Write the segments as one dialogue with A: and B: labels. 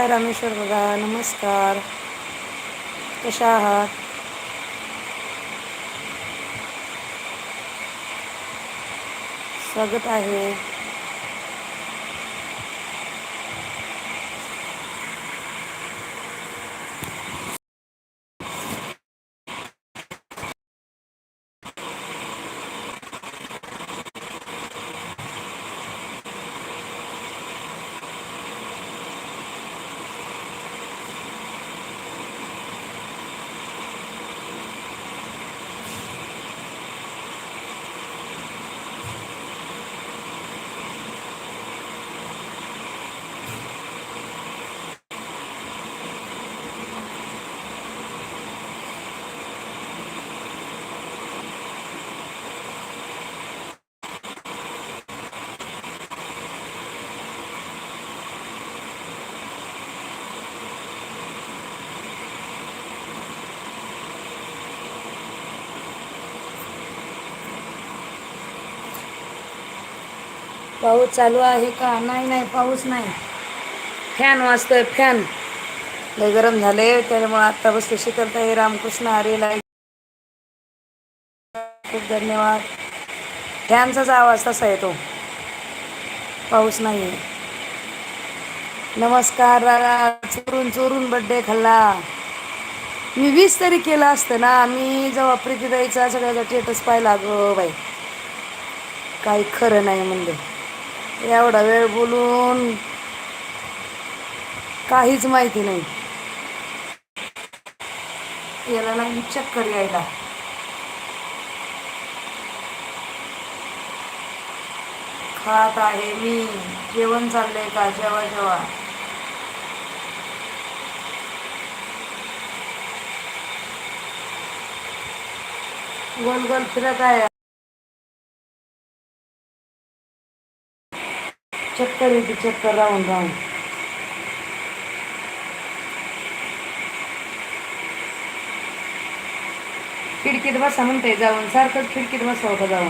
A: हाय रामेश्वर बघा नमस्कार. कशा आहात? स्वागत आहे. पाऊस चालू आहे का? नाही नाही पाऊस नाही. फॅन वाजतोय फॅन. लय गरम झाले त्याच्यामुळे आत्ता बसते शीतलताई रामकृष्ण हरीला खूप धन्यवाद. फॅनचाच आवाज तसा येतो. पाऊस नाही आहे नमस्कार दादा. चोरून चोरून बड्डे खाल्ला. मी वीस तरी केलं असतं ना मी जेव्हा प्रीतीदाईचा सगळ्याचा स्टेटस पाहिला गो बाई. काही खरं नाही म्हणलं. एवढा वेळ बोलून काहीच माहिती नाही. याला लागली चक्कर यायला. खात आहे मी. जेवण चाललंय का? जेव्हा जेव्हा गोल गोल फिरत आहे. चक्कर येते चक्कर राहून राहून. खिडकीत बसा म्हणते जाऊन. सारखंच खिडकीत बसावं का जाऊन?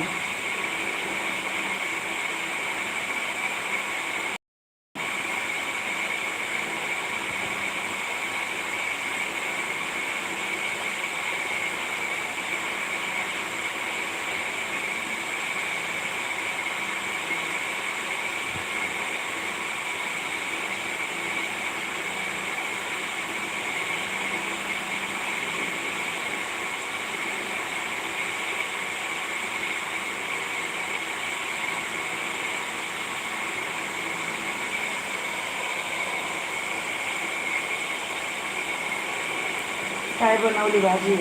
A: बनवली भाजी.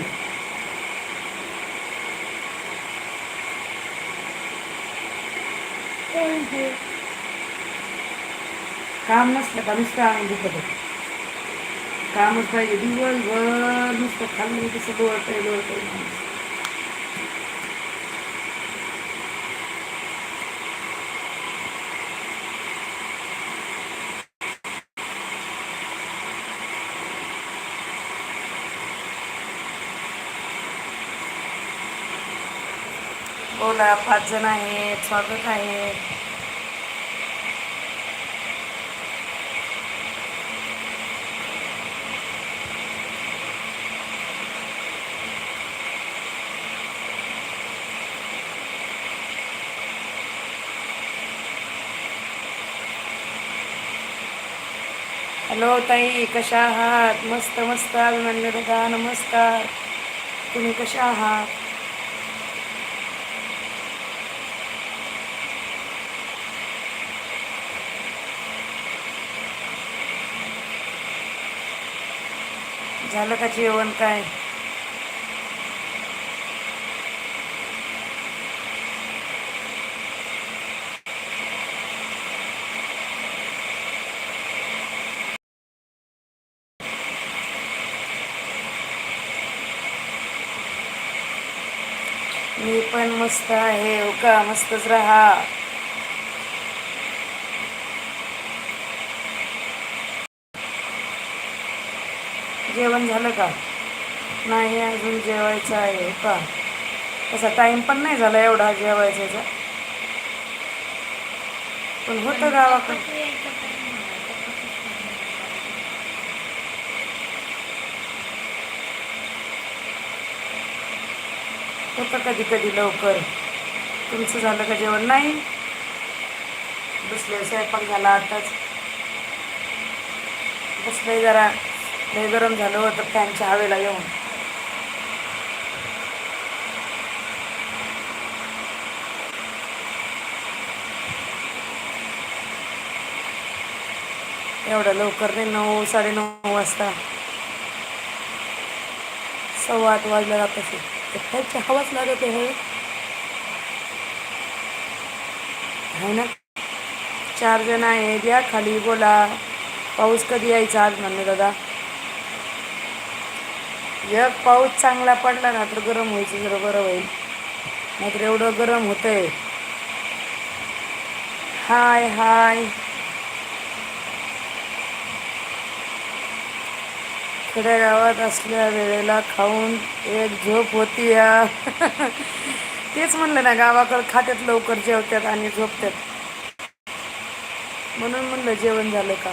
A: काम नसलं का नुसतं आणून होतं. कामच पाहिजे दिवसभर नुसतं खाल्लं की कसं लोळतंय लोळतंय बोला पाच जण आहेत स्वागत आहे. हॅलो ताई कशा आहात? मस्त मस्त अभिमन्यू दादा नमस्कार. तुम्ही कशा आहात? झालं का जेवण काय? मी पण मस्त आहे. हो का मस्तच राहा. जेवण झालं का? नाही अजून जेवायचं आहे का? तसा टाईम पण नाही झाला एवढा जेवायचा पण होतं गावाकडे. होतं कधी कधी लवकर. तुमचं झालं का जेवण? नाही. बसले स्वयंपाक झाला आताच. बसले जरा. नाही गरम झालं होतं फॅनच्या हवेला येऊन. एवढं लवकर नाही नऊ साडेनऊ वाजता. सव्वा आठ वाजला जात असेल ते हवाच लागत आहे ना? चार जण आहे द्या खाली बोला. पाऊस कधी यायचा आज म्हणलं दादा? एक पाऊस चांगला पडला ना तर गरम व्हायचं जरा बरं होईल. नाहीतर एवढं गरम होतंय. हाय हाय. खेडेगावात गावात असल्या वेळेला खाऊन एक झोप होती या. तेच म्हणलं ना गावाकडं खात्यात लवकर जेवतात आणि झोपतात म्हणून म्हणलं जेवण झालं का?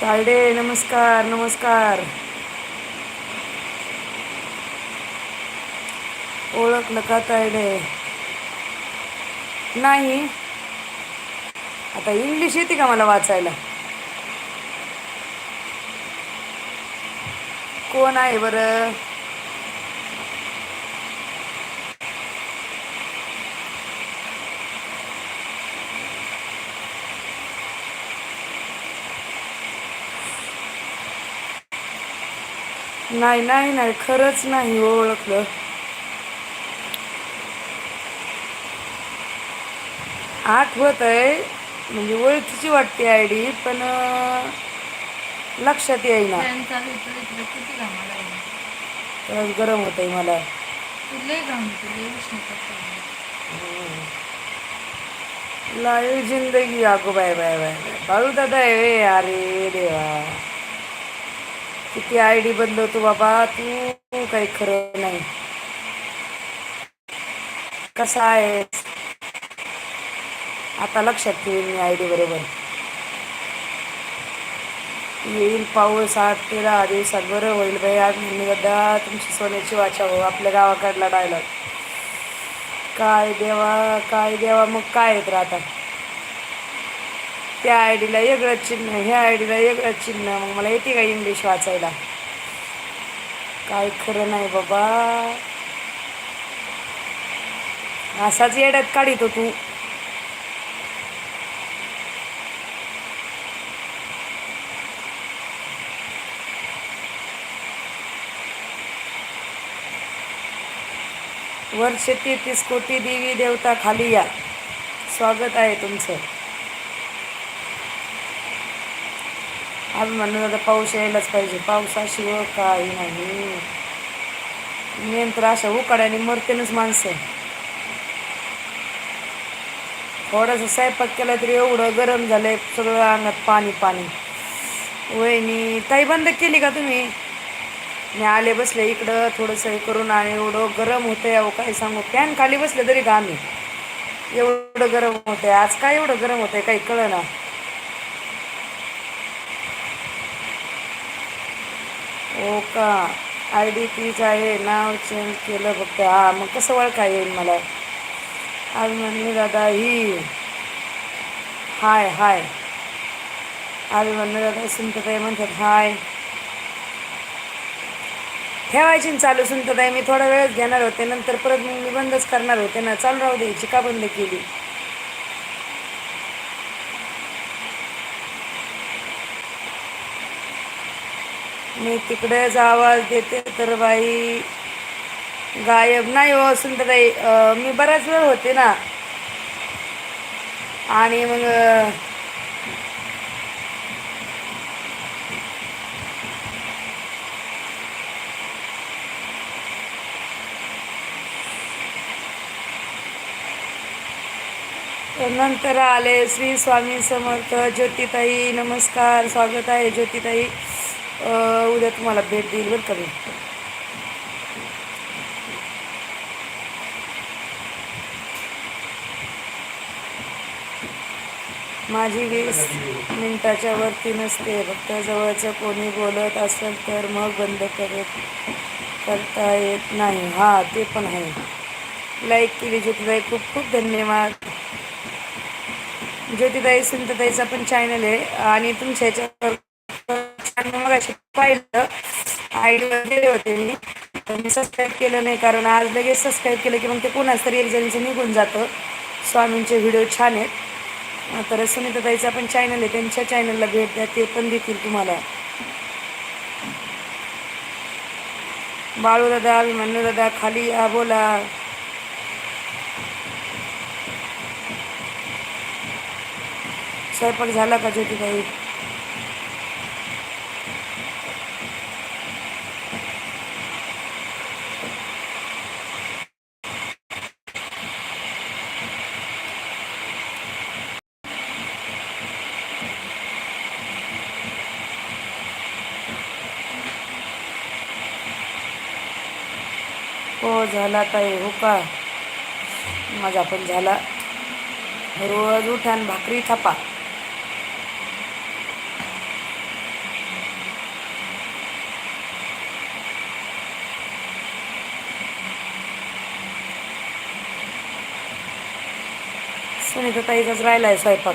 A: तायडे नमस्कार नमस्कार. ओळखलं का तायडे नाही. आता इंग्लिश येते का मला वाचायला? कोण आहे बरं? नाही नाही नाही खरंच नाही हो ओळखलं. आठवत आहे म्हणजे ओळखीची वाटते आय डी पण लक्षात येईना.
B: तर
A: गरम होत आहे मला.
B: तू लय घाम तू लय उष्णता चालली.
A: लाईव जिंदगी आगो bye bye bye bye Balu दादा आहे अरे देवा. किती आय डी बदलवतो बाबा? तू काही खरं नाही. कसा आहेस? आता लक्षात ठेवीन मी आय डी बरोबर. येईल पाऊस आठ ते दहा दिवसात. बरं होईल बाई. आज मी दादा तुमची सोन्याची वाचा हो आपल्या गावाकडला डायलॉग काय देवा काय देवा मग काय येत राहतात? त्या आय डीला वेगळं चिन्ह ह्या आय डीला वेगळं चिन्ह मग मला येते का इंग्लिश वाचायला. काय खरं नाही बाबा. असाच येड्यात काढितो तू वर्ष तेहतीस कोटी देवी देवता खाली या. स्वागत आहे तुमचं. आम्ही म्हणून आता पाऊस यायलाच पाहिजे. पावसाशिवाय काही नाही. मेन तर अशा उकाड्याने मरतेनच माणसं. थोडासा स्वयंपाक केला तरी एवढं गरम झालंय सगळं अंगात पाणी पाणी. वहिनी ताई बंद केली का तुम्ही? मी आले बसले इकडं थोडंसं हे करून आणि एवढं गरम होतं अहो काय सांगू? फॅन खाली बसले तरी का आम्ही एवढं गरम होतंय. आज काय एवढं गरम होतंय काही कळना. हो का? आय डी तीच आहे नाव चेंज केलं फक्त. हा मग कसं ओळखा येईल मला? आज म्हणली दादा ही. हाय हाय. आज म्हणलं दादा सुंतताई म्हणतात हाय. ठेवायची चालू सुंतताई मी थोडा वेळच घेणार होते. नंतर परत मग मी बंदच करणार होते ना. चालू राहू द्यायची का बंद केली. मी तिकडेच आवाज देते तर बाई. गायब नाही हो सुंदरताई मी बराच वेळ होते ना. आणि मग नंतर आले श्री स्वामी समर्थ ज्योतिताई नमस्कार स्वागत आहे ज्योतिताई. उद्या तुम्हाला भेट देईल बरं का माझी वीस मिनिटाच्या वरती नसते फक्त जवळचं कोणी बोलत असेल तर मग बंद करत करता येत नाही. हां ते पण आहे. लाईक केली ज्योतिताई खूप खूप धन्यवाद. ज्योतिताई संतताईचा पण चॅनल आहे आणि तुमच्या ह्याच्यावर मग पाहिलं. आयडिया दिले होते मी. तर मी सबस्क्राईब केलं नाही कारण आज लगेच सबस्क्राईब केलं की मग ते कोणाच तरी एक जणीचं निघून जातं. स्वामींचे व्हिडिओ छान आहेत. तर सुनीताताईचा पण चॅनल आहे. त्यांच्या चॅनलला भेट द्या. ते पण देतील तुम्हाला. बाळू दादा अभिमन्यू दादा खाली या बोला. स्वयंपाक झाला का ज्योतिबाई? हो झाला ताई हो का? माझा पण झाला. रोज उठान भाकरी थापा. सुनीता ताईचाच राहिला आहे स्वयंपाक.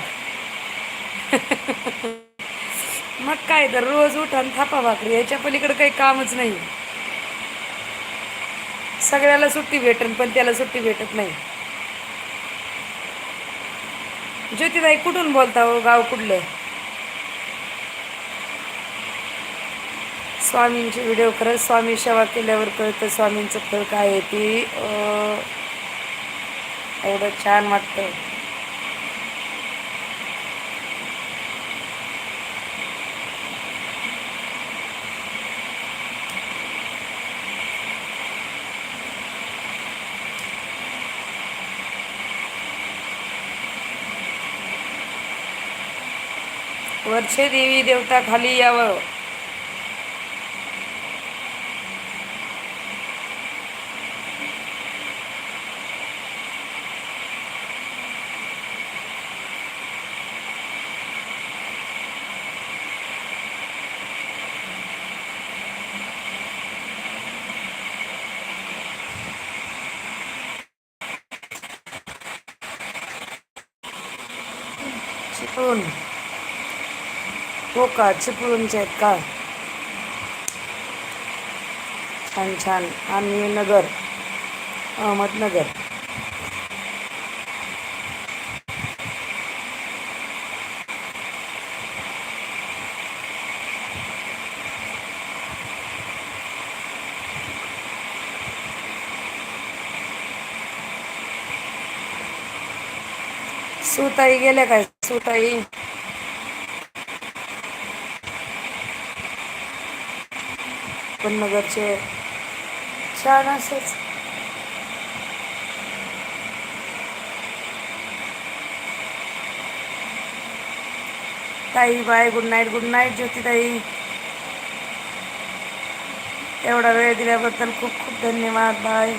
A: मग काय तर रोज उठान थापा भाकरी याच्या पलीकडे काही कामच नाही. सगळ्याला सुट्टी भेटेल पण त्याला सुट्टी भेटत नाही. ज्योतिबाई कुठून बोलता हो? गाव कुठलं? स्वामींचे व्हिडिओ खरंच स्वामी सेवा केल्यावर कळतं स्वामींचं फळ काय आहे ते. एवढं छान वाटतं. वरचे देवी देवता खाली यावं. हो का? चिपळूणचे आहेत का? छान छान. आम्ही नगर. अहमदनगर. सुताई गेल्या काय? सुताई? पण नगरचे छान असेच. ताई bye good night good night Jyoti ताई एवढा वेळ दिल्याबद्दल खूप खूप धन्यवाद बाय.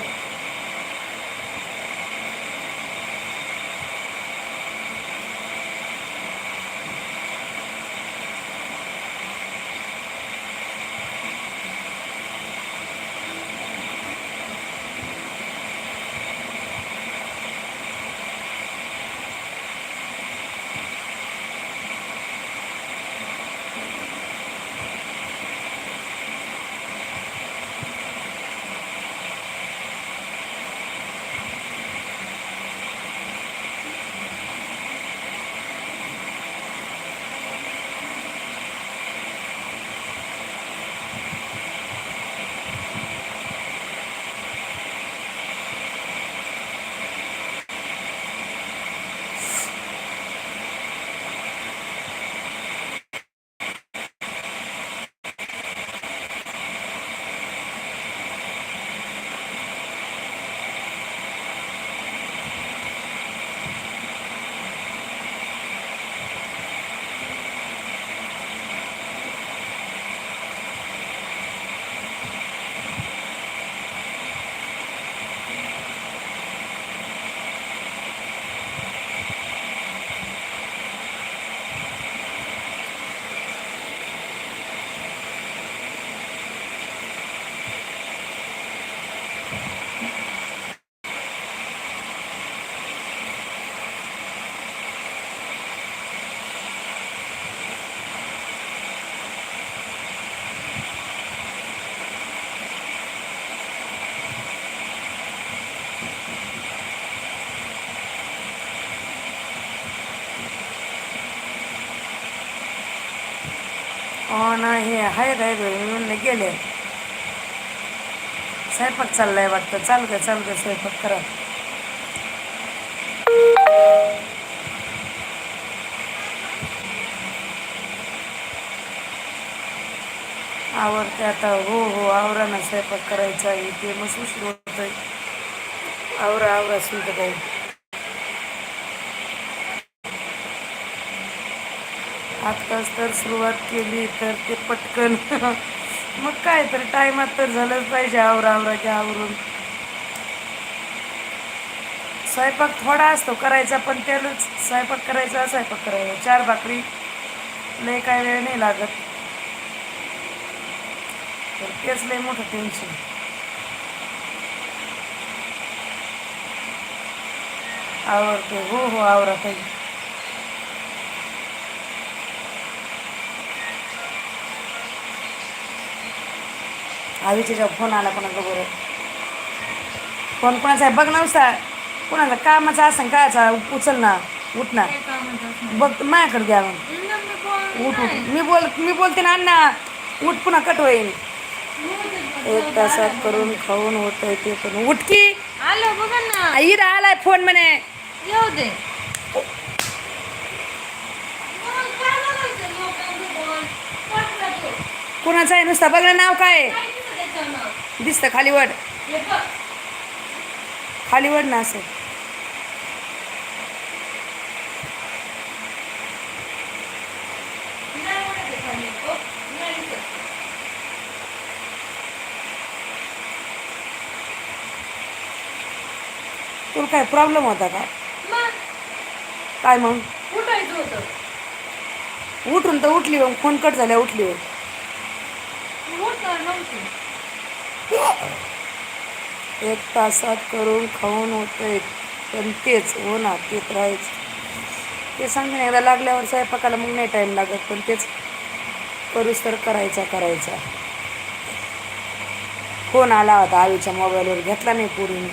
A: हाय हे म्हणून म्हणलं गेले. स्वयंपाक चाललाय वाटतं. चाल ग चाल ग स्वयंपाक करा. आवडते आता. हो हो आवरा ना स्वयंपाक करायचा आहे. ते मस्त उशीर होतोय. आवरा आवरा सुद्धा काही आत्ताच तर सुरुवात केली तर ते पटकन. मग काय तर टायमात तर झालंच पाहिजे आवरा आवराच्या आवरून. स्वयंपाक थोडा असतो करायचा पण त्यालाच स्वयंपाक करायचा स्वयंपाक करायचा. चार भाकरी लय काय वेळ नाही लागत. तर तेच लय मोठं टेन्शन आवडतो हो हो आवरा पाहिजे आवीच्या फोन आला कोणाचा बरोबर फोन कोणाचा आहे? बघ ना उसा कोणाचा कामाचा असं कायचा उचल ना उठ ना? बघ माझ्याकडे द्या मग. उठ उठ. मी बोल मी बोलते ना अण्णा. उठ पुन्हा कट होईल एक तासात करून खाऊन होत ते पण. उठकी
B: आलं बघा ना.
A: आई आलाय फोन म्हणे.
B: येऊ दे.
A: कोणाचं आहे? नुसता बघ नाव काय आहे?
B: काय दिसतं त्याचं नाव?
A: दिसतं खाली वड खाली वड ना असं. तुला काय प्रॉब्लेम होता का? काय मग? उठून तर उठली मग फोन कट झाल्या उठली
B: उठणार नव्हती.
A: एक तासात करून खाऊन होतंय. पण तेच हो ना ते तर आहेच ते सांगते ना एकदा लागल्यावर स्वयंपाकाला मग नाही टाईम लागत पण तेच करूस तर करायचा करायचा. फोन आला होता आईच्या मोबाईलवर घेतला नाही पूर्ण